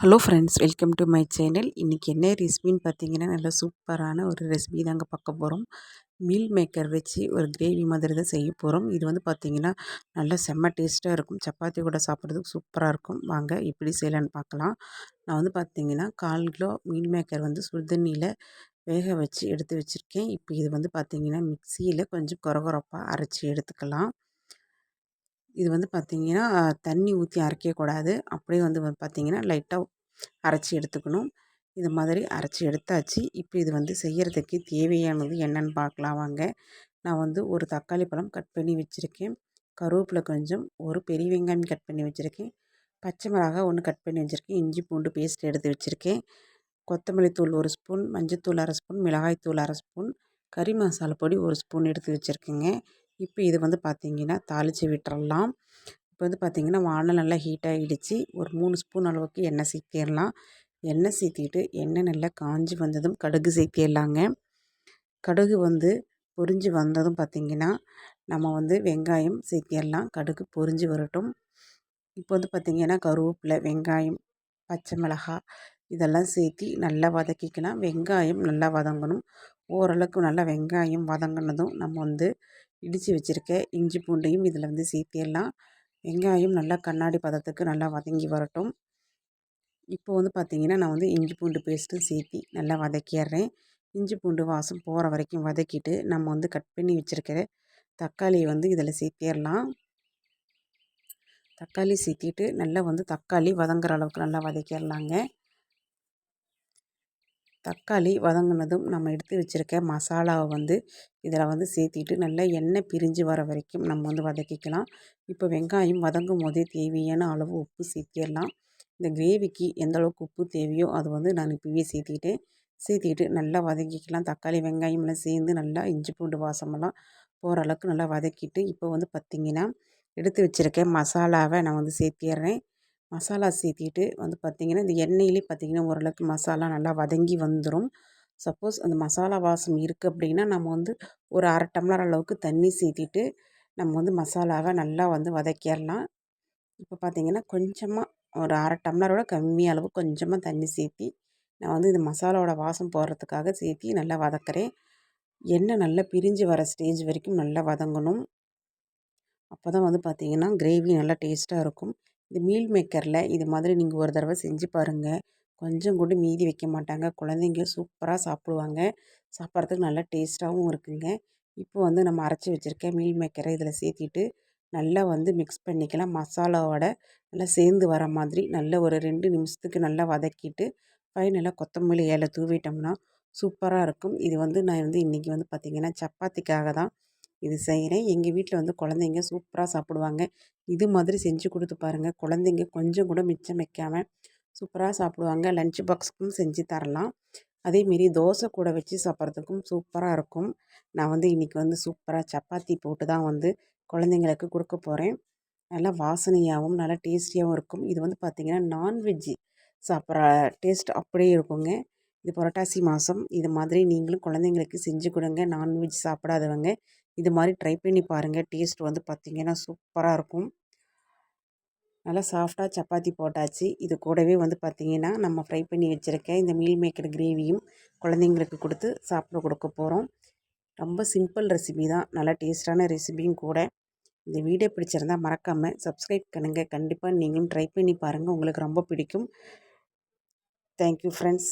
Hello friends welcome to my channel இன்றைக்கி என்ன ரெசிபின்னு பார்த்தீங்கன்னா நல்லா சூப்பரான ஒரு ரெசிபி தாங்க பார்க்க போகிறோம் மீல் மேக்கர் வச்சு ஒரு கிரேவி மாதிரி தான் செய்ய போகிறோம் இது வந்து பார்த்திங்கன்னா நல்லா செம்ம டேஸ்ட்டாக இருக்கும். சப்பாத்தி கூட சாப்பிட்றதுக்கு சூப்பராக இருக்கும். வாங்க எப்படி செய்யலான்னு பார்க்கலாம். நான் வந்து பார்த்திங்கன்னா கால் கிலோ மீல் மேக்கர் வந்து சுடுதண்ணியில் வேக வச்சு எடுத்து வச்சுருக்கேன். இப்போ இது வந்து பார்த்திங்கன்னா மிக்சியில் கொஞ்சம் குறகுறப்பாக அரைச்சி எடுத்துக்கலாம். இது வந்து பார்த்திங்கன்னா தண்ணி ஊற்றி அரைக்கக்கூடாது அப்படியே வந்து பார்த்திங்கன்னா லைட்டாக அரைச்சி எடுத்துக்கணும். இது மாதிரி அரைச்சி எடுத்தாச்சு. இப்போ இது வந்து செய்கிறதுக்கு தேவையானது என்னென்னு பார்க்கலாம் வாங்க. நான் வந்து ஒரு தக்காளி பழம் கட் பண்ணி வச்சுருக்கேன். கருவேப்பிலை கொஞ்சம் ஒரு பெரிய வெங்காயம் கட் பண்ணி வச்சுருக்கேன். பச்சை மிளகா ஒன்று கட் பண்ணி வச்சுருக்கேன். இஞ்சி பூண்டு பேஸ்ட் எடுத்து வச்சுருக்கேன். கொத்தமல்லி தூள் ஒரு ஸ்பூன் மஞ்சத்தூள் அரை ஸ்பூன் மிளகாய் தூள் அரை ஸ்பூன் கறி மசாலா பொடி ஒரு ஸ்பூன் எடுத்து வச்சுருக்கேங்க. இப்போ இது வந்து பார்த்திங்கன்னா தாளித்து விட்டுறலாம். இப்போ வந்து பார்த்திங்கன்னா வானல் நல்லா ஹீட் ஆகிடுச்சு ஒரு மூணு ஸ்பூன் அளவுக்கு எண்ணெய் சேர்த்திடலாம் எண்ணெய் சேர்த்திட்டு எண்ணெய் நல்லா காஞ்சி வந்ததும் கடுகு சேர்த்திடலாங்க கடுகு வந்து பொரிஞ்சு வந்ததும் பார்த்திங்கன்னா நம்ம வந்து வெங்காயம் சேர்த்திடலாம் கடுகு பொரிஞ்சு வரட்டும். இப்போ வந்து பார்த்திங்கன்னா கருவேப்பிலை வெங்காயம் பச்சை மிளகாய் இதெல்லாம் சேர்த்தி நல்லா வதக்கிக்கலாம். வெங்காயம் நல்லா வதங்கணும். ஓரளவுக்கு நல்லா வெங்காயம் வதங்கினதும் நம்ம வந்து இடித்து வச்சுருக்க இஞ்சி பூண்டையும் இதில் வந்து சேர்த்திடலாம். வெங்காயம் நல்லா கண்ணாடி பதத்துக்கு நல்லா வதங்கி வரட்டும். இப்போ வந்து பார்த்திங்கன்னா நான் வந்து இஞ்சி பூண்டு பேஸ்ட்டும் சேர்த்தி நல்லா வதக்கிடுறேன். இஞ்சி பூண்டு வாசம் போகிற வரைக்கும் வதக்கிட்டு நம்ம வந்து கட் பண்ணி வச்சுருக்கிற தக்காளியை வந்து இதில் சேர்த்திடலாம். தக்காளி சேர்த்திட்டு நல்லா வந்து தக்காளி வதங்குற அளவுக்கு நல்லா வதக்கிடலாங்க. தக்காளி வதங்கினதும் நம்ம எடுத்து வச்சுருக்க மசாலாவை வந்து இதில் வந்து சேர்த்திட்டு நல்லா எண்ணெய் பிரிஞ்சு வர வரைக்கும் நம்ம வந்து வதக்கிக்கலாம். இப்போ வெங்காயம் வதங்கும் போதே தேவையான அளவு உப்பு சேர்த்திடலாம். இந்த கிரேவிக்கு எந்த அளவுக்கு உப்பு தேவையோ அது வந்து நான் இப்போவே சேர்த்திக்கிட்டேன் சேர்த்திக்கிட்டு நல்லா வதக்கிக்கலாம். தக்காளி வெங்காயம்லாம் சேர்ந்து நல்லா இஞ்சி பூண்டு வாசமெல்லாம் போகிற அளவுக்கு நல்லா வதக்கிட்டு இப்போ வந்து பார்த்திங்கன்னா எடுத்து வச்சுருக்க மசாலாவை நான் வந்து சேர்த்திடுறேன். மசாலா சேர்த்திட்டு வந்து பார்த்திங்கன்னா இந்த எண்ணெயிலே பார்த்திங்கன்னா ஓரளவுக்கு மசாலா நல்லா வதங்கி வந்துடும் சப்போஸ் அந்த மசாலா வாசம் இருக்குது அப்படின்னா நம்ம வந்து ஒரு அரை டம்ளர் அளவுக்கு தண்ணி சேர்த்திட்டு நம்ம வந்து மசாலாவை நல்லா வந்து வதக்கிடலாம் இப்போ பார்த்திங்கன்னா கொஞ்சமாக ஒரு அரை டம்ளரோட கம்மி அளவு கொஞ்சமாக தண்ணி சேர்த்தி நான் வந்து இந்த மசாலாவோட வாசம் போடுறதுக்காக சேர்த்தி நல்லா வதக்கிறேன். எண்ணெய் நல்லா பிரிஞ்சு வர ஸ்டேஜ் வரைக்கும் நல்லா வதங்கணும். அப்போ தான் வந்து பார்த்திங்கன்னா கிரேவி நல்லா டேஸ்ட்டாக இருக்கும். இந்த மீல் மேக்கரில் இது மாதிரி நீங்கள் ஒரு தடவை செஞ்சு பாருங்கள் கொஞ்சம் கூட மீதி வைக்க மாட்டாங்க. குழந்தைங்க சூப்பராக சாப்பிடுவாங்க. சாப்பிட்றதுக்கு நல்லா டேஸ்ட்டாகவும் இருக்குங்க. இப்போ வந்து நம்ம அரைச்சி வச்சுருக்க மீல் மேக்கரை இதில் சேர்த்திட்டு நல்லா வந்து மிக்ஸ் பண்ணிக்கலாம். மசாலாவோட நல்லா சேர்ந்து வர மாதிரி நல்ல ஒரு ரெண்டு நிமிஷத்துக்கு நல்லா வதக்கிட்டு ஃபைனலாக கொத்தமல்லி இலை தூவிட்டோம்னா சூப்பராக இருக்கும். இது வந்து நான் வந்து இன்றைக்கி வந்து பார்த்திங்கன்னா சப்பாத்திக்காக தான் இது செய்கிறேன் எங்கள் வீட்டில் வந்து குழந்தைங்க சூப்பராக சாப்பிடுவாங்க. இது மாதிரி செஞ்சு கொடுத்து பாருங்கள் குழந்தைங்க கொஞ்சம் கூட மிச்சம் வைக்காமல் சூப்பராக சாப்பிடுவாங்க. லஞ்ச் பாக்ஸுக்கும் செஞ்சு தரலாம். அதேமாரி தோசை கூட வச்சு சாப்பிட்றதுக்கும் சூப்பராக இருக்கும். நான் வந்து இன்றைக்கி வந்து சூப்பராக சப்பாத்தி போட்டு தான் வந்து குழந்தைங்களுக்கு கொடுக்க போகிறேன் நல்லா வாசனையாகவும் நல்லா டேஸ்டியாகவும் இருக்கும். இது வந்து பார்த்திங்கன்னா நான்வெஜ்ஜு சாப்பிட்ற டேஸ்ட் அப்படியே இருக்குங்க. இது புரட்டாசி மாதம் இது மாதிரி நீங்களும் குழந்தைங்களுக்கு செஞ்சு கொடுங்க. நான்வெஜ் சாப்பிடாதவங்க இது மாதிரி ட்ரை பண்ணி பாருங்கள் டேஸ்ட் வந்து பார்த்திங்கன்னா சூப்பராக இருக்கும். நல்லா சாஃப்டாக சப்பாத்தி போட்டாச்சு. இது கூடவே வந்து பார்த்திங்கன்னா நம்ம ஃப்ரை பண்ணி வச்சுருக்க இந்த மீல் மேக்கர் கிரேவியும் குழந்தைங்களுக்கு கொடுத்து சாப்பிட கொடுக்க போகிறோம் ரொம்ப சிம்பிள் ரெசிபி தான். நல்லா டேஸ்டான ரெசிபியும் கூட. இந்த வீடியோ பிடிச்சிருந்தால் மறக்காமல் சப்ஸ்கிரைப் பண்ணுங்கள் கண்டிப்பாக நீங்களும் ட்ரை பண்ணி பாருங்கள் உங்களுக்கு ரொம்ப பிடிக்கும். Thank you friends.